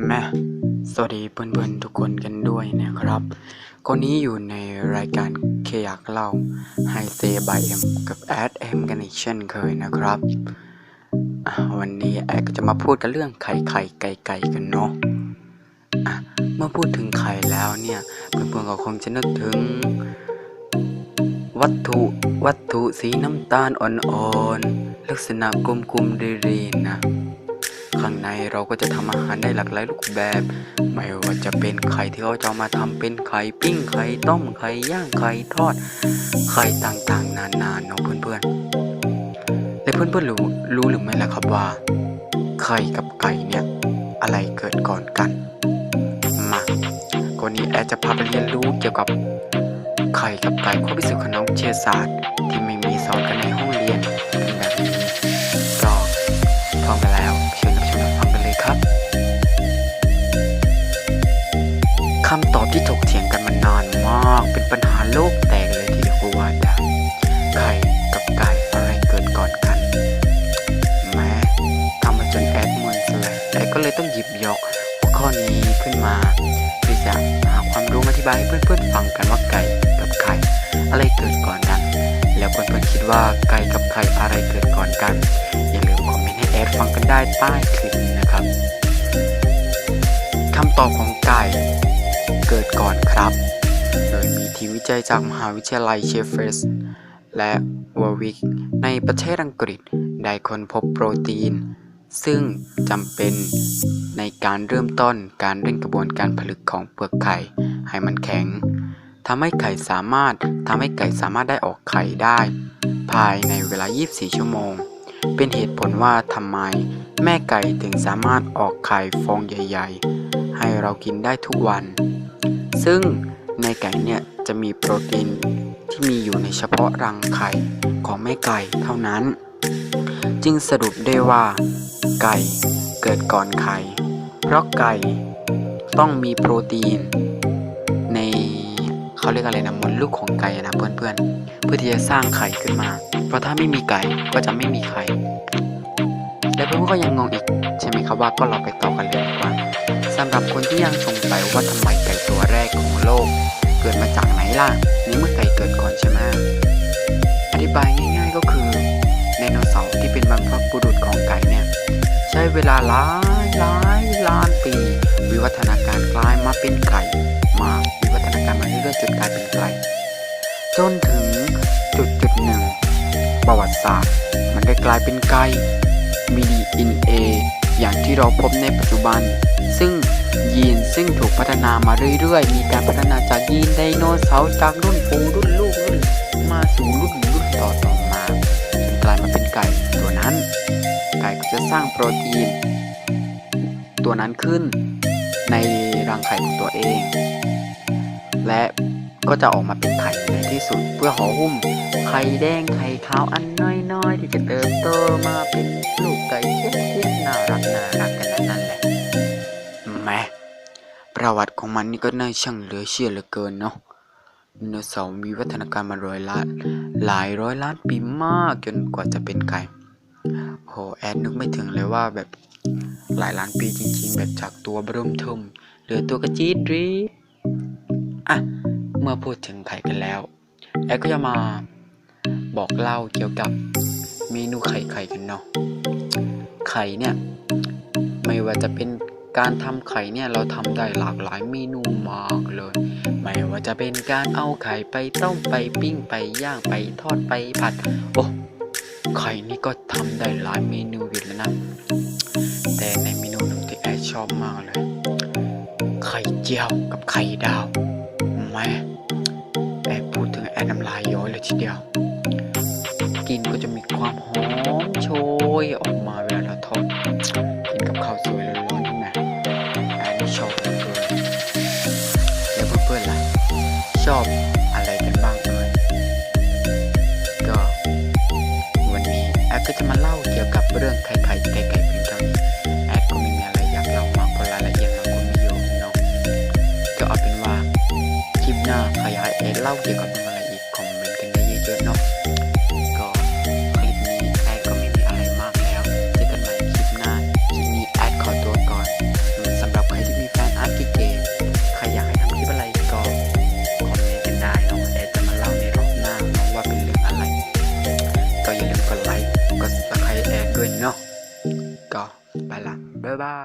แม่สวัสดีเพื่อนๆทุกคนกันด้วยนะครับคนนี้อยู่ในรายการเคอยากเล่าไฮเซบายเอ็มกับแอดเอ็มกันอีกเช่นเคยนะครับ วันนี้แอดก็จะมาพูดกันเรื่องไข่ไข่ไก่ไก่กันเนาะะเมื่อพูดถึงไข่แล้วเนี่ยเพื่อนๆก็คงจะนึกถึง วัตถุวัตถุสีน้ำตาลอ่อนๆลักษณะกลมๆเรีๆนะ ข้างในเราก็จะทำอาหารได้หลากหลายรูปแบบ ไม่ว่าจะเป็นไข่ที่เขาจะมาทำเป็นไข่ปิ้งไข่ต้มไข่ย่างไข่ทอด ไข่ต่างๆ นานาเนาะเพื่อนๆ และเพื่อนๆรู้รู้หรือไม่ล่ะครับว่า ไข่กับไก่เนี่ยอะไรเกิดก่อนกัน มาวันนี้แอดจะพาไปเรียนรู้เกี่ยวกับไข่กับไก่ข้อพิสูจน์ของน้องเชียร์ศาสตร์ที่ไม่มีสอนกันในห้องเรียน คำตอบที่ถกเถียงกันมานานมาก เป็นปัญหาโลกแตกเลยทีเดียวก็ว่าได้ไข่กับไก่อะไรเกิดก่อนกันแม้ทำมาจนแอดมวนสเลยแอดก็เลยต้องหยิบยกหัวข้อนี้ขึ้นมาเพื่อจะหาความรู้มาอธิบายให้เพื่อนๆฟังกันว่าไก่กับไข่อะไรเกิดก่อนกัน แล้วเพื่อนๆคิดว่าไก่กับไข่อะไรเกิดก่อนกัน อย่าลืมคอมเมนต์ให้แอดฟังกันได้ใต้คลิปนี้นะครับคำตอบของไก่ เกิดก่อนครับ โดยมีทีมวิจัยจากมหาวิทยาลัยเชฟเฟสและวอร์วิกในประเทศอังกฤษได้ค้นพบโปรตีน ซึ่งจำเป็นในการเริ่มต้นการเร่งกระบวนการผลึกของเปลือกไข่ให้มันแข็งทำให้ไข่สามารถทำให้ไก่สามารถได้ออกไข่ได้ ภายในเวลา 24 ชั่วโมง เป็นเหตุผลว่าทำไมแม่ไก่ถึงสามารถออกไข่ฟองใหญ่ ๆ ให้เรากินได้ทุกวัน ซึ่งในไก่เนี่ยจะมีโปรตีนที่มีอยู่ในเฉพาะรังไข่ของแม่ไก่เท่านั้น จึงสรุปได้ว่า ไก่เกิดก่อนไข่ เพราะไก่ต้องมีโปรตีน ในเขาเรียกอะไรนะมดลูกของไก่อะนะเพื่อนๆเพื่อที่จะสร้างไข่ขึ้นมา เพราะถ้าไม่มีไก่ก็จะไม่มีไข่ และเพื่อนๆก็ยังงงอีก ใช่ไหมครับว่าก็เราไปต่อกันเลยดีกว่าสำหรับคนที่ยังสงสัยว่าทำไมไก่ตัวแรกของโลก เกิดมาจากไหนล่ะในเมื่อไก่เกิดก่อนใช่ไหมอธิบายง่าย ๆก็คือไดโนเสาร์ที่เป็นบรรพบุรุษของไก่เนี่ยใช้เวลาหลายหลายล้านปี วิวัฒนาการกลายมาเป็นไก่มาวิวัฒนาการมาเรื่อยๆจนกลายเป็นไก่จนถึงจุดจุดหนึ่งประวัติศาสตร์ มันได้กลายเป็นไก่ มีดีอินเออย่างที่เราพบในปัจจุบัน ซึ่งยีนซึ่งถูกพัฒนามาเรื่อยๆ มีการพัฒนาจากยีนไดโนเสาร์จากรุ่นปู่รุ่นลูกรุ่นมาสู่รุ่นรุ่นต่อต่อมาจนกลายมาเป็นไก่ตัวนั้น ไก่ก็จะสร้างโปรตีน ตัวนั้นขึ้นในรังไข่ของตัวเอง และ ก็จะออกมาเป็นไข่ในที่สุด เพื่อห่อหุ้มไข่แดงไข่ขาวอันน้อยๆ ที่จะเติบโตมาเป็นลูกไก่เล็กๆน่ารักน่ารักกันนั่นแหละแม่ประวัติของมันนี่ก็น่าช่างเหลือเชื่อเหลือเกินเนาะไดโนเสาร์มีวัฒนาการมาร้อยล้านหลายร้อยล้านปีมากจนกว่าจะเป็นไก่โหแอดนึกไม่ถึงเลยว่าแบบหลายล้านปีจริงๆ แบบจากตัวเริ่มเทิมเหลือตัวกระจี๊ดรีอะ เมื่อพูดถึงไข่กันแล้ว แอดก็จะมาบอกเล่าเกี่ยวกับเมนูไข่ไข่กันเนาะ ไข่เนี่ย ไม่ว่าจะเป็นการทำไข่เนี่ย เราทำได้หลากหลายเมนูมากเลย ไม่ว่าจะเป็นการเอาไข่ไปต้มไปปิ้งไปย่างไปทอดไปผัด โอ้ไข่นี่ก็ทำได้หลายเมนูอยู่แล้วนะ แต่ในเมนูหนึ่งที่แอดชอบมากเลย ไข่เจียวกับไข่ดาวแม่ แอดน้ำลายย้อยเลยทีเดียวกินก็จะมีความหอมโชยออกมาเวลาเราทอดกินกับข้าวสวยร้อนๆใช่ไหมแอดนี่ชอบเหลือเกินแล้วเพื่อนๆล่ะชอบอะไรกันบ้างเอ่ยก็วันนี้แอดก็จะมาเล่าเกี่ยวกับเรื่องไข่ไข่ไก่ไก่เพียงเท่านี้แอดก็ไม่มีอะไรอยากเล่ามากเพราะรายละเอียดมันก็ไม่เยอะเนาะก็เอาเป็นว่าคลิปหน้าใครอยากให้แอดเล่าเกี่ยวกับ เนา